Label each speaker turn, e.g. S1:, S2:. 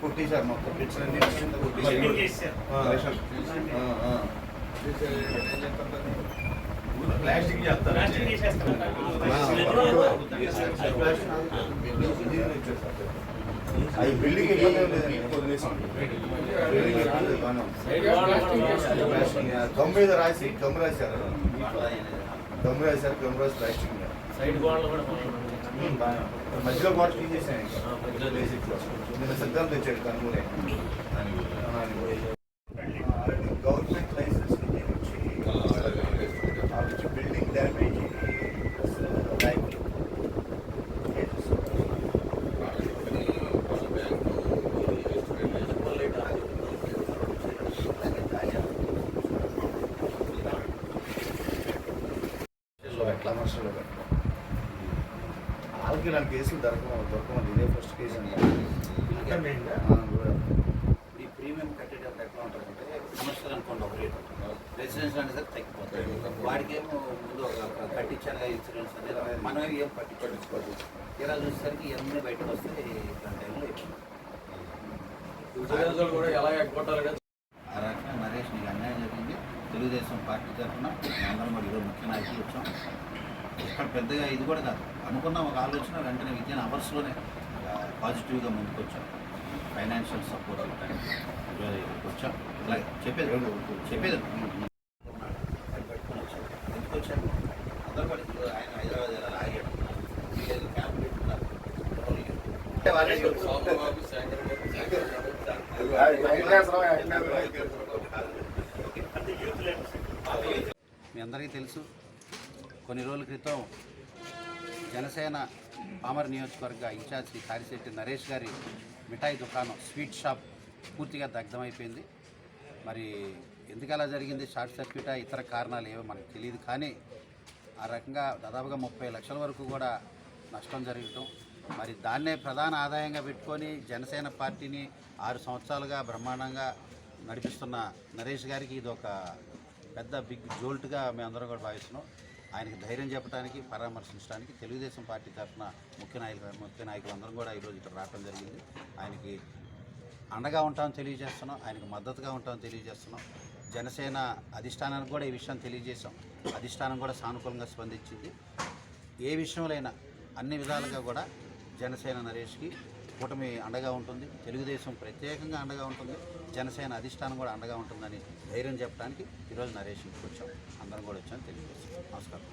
S1: కొట్టేశారు మొత్తం పిక్చర్ అన్ని కింద కొట్టేశారు ఆ, ఆ, ఆ.
S2: ప్లాస్టిక్ చేస్తారు.
S1: అది బిల్డింగ్ ఇబ్బంది లేదు, గమ్ మీద రాసి గమ్ రాశారు. గమ్ రాశారు గమ్ రాసి ప్లాస్టింగ్. మధ్యలో బాట క్లీన్ చేశాను ఇంకా. బేసిక్లో. నిన్న సిద్ధాంతం తెచ్చాడు గవర్నమెంట్ లైసెన్స్ వచ్చి బిల్డింగ్ డ్యామేజ్ లైక్ ఎట్లా మనుషులు వాళ్ళకి ఇలాంటి కేసులు దొరకమ దొరకమంది ఇదే ఫస్ట్ కేసు కూడా.
S3: ఈ ప్రీమియం కట్టేటప్పుడు ఎట్లా ఉంటుందంటే కమర్షియల్ అనుకోండి ఒక రేట్ రెసిడెన్షియల్ అనేది తగ్గిపోతుంది. వాడికి ఏమో ముందు ఒక కట్టించాను ఇన్సూరెన్స్ అనేది మనం ఏం పట్టించుకోవచ్చు ఇలా చూసేసరికి ఇవన్నీ బయటకు వస్తే ఇట్లాంటి టైంలో
S2: కూడా ఎలా ఎగ్గొట్టాలి
S3: ఆ రకంగా నరేష్ నీకు అన్యాయం జరిగింది తెలుగుదేశం పార్టీ తరఫున అందరం కూడా ఈరోజు ముఖ్య నాయకులు వచ్చాం. ఇక్కడ పెద్దగా ఇది కూడా కాదు. అనుకున్న ఒక ఆలోచన వెంటనే విద్యను అవర్స్లోనే పాజిటివ్గా ముందుకు వచ్చాం ఫైనాన్షియల్ సపోర్ట్ ఇవ్వడానికి వచ్చాం. ఇలా చెప్పేది చెప్పేది పట్టుకొని వచ్చాం. ఎందుకు అందరూ కూడా ఆయన హైదరాబాద్ వెళ్ళాలి ఆగాడు. వీళ్ళు క్యాంప్ పెట్టుకున్నారు. అంటే వాళ్ళే మీ అందరికీ తెలుసు కొన్ని రోజుల క్రితం జనసేన పామర్ నియోజకవర్గ ఇన్ఛార్జ్ శ్రీ కారిశెట్టి నరేష్ గారి మిఠాయి దుకాణం స్వీట్ షాప్ పూర్తిగా దగ్ధమైపోయింది. మరి ఎందుకు అలా జరిగింది? షార్ట్ సర్క్యూటా? ఇతర కారణాలు ఏవో మనకు తెలియదు. కానీ ఆ రకంగా దాదాపుగా ముప్పై లక్షల వరకు కూడా నష్టం జరగటం మరి దాన్నే ప్రధాన ఆదాయంగా పెట్టుకొని జనసేన పార్టీని ఆరు సంవత్సరాలుగా బ్రహ్మాండంగా నడిపిస్తున్న నరేష్ గారికి ఇది ఒక పెద్ద బిగ్ జోల్ట్గా మేమందరం కూడా భావిస్తున్నాం. ఆయనకి ధైర్యం చెప్పడానికి పరామర్శించడానికి తెలుగుదేశం పార్టీ తరఫున ముఖ్య నాయకులు ముఖ్య నాయకులు అందరం కూడా ఈరోజు ఇక్కడ రావడం జరిగింది. ఆయనకి అండగా ఉంటామని తెలియజేస్తున్నాం ఆయనకు మద్దతుగా ఉంటామని తెలియజేస్తున్నాం. జనసేన అధిష్టానానికి కూడా ఈ విషయం తెలియజేశాం. అధిష్టానం కూడా సానుకూలంగా స్పందించింది. ఏ విషయంలో అన్ని విధాలుగా కూడా జనసేన నరేష్కి కూటమి అండగా ఉంటుంది తెలుగుదేశం ప్రత్యేకంగా అండగా ఉంటుంది జనసేన అధిష్టానం కూడా అండగా ఉంటుందని ధైర్యం చెప్పడానికి ఈరోజు నరేష్ వచ్చాం. అందరం కూడా వచ్చాం తెలుగుదేశం. నమస్కారం.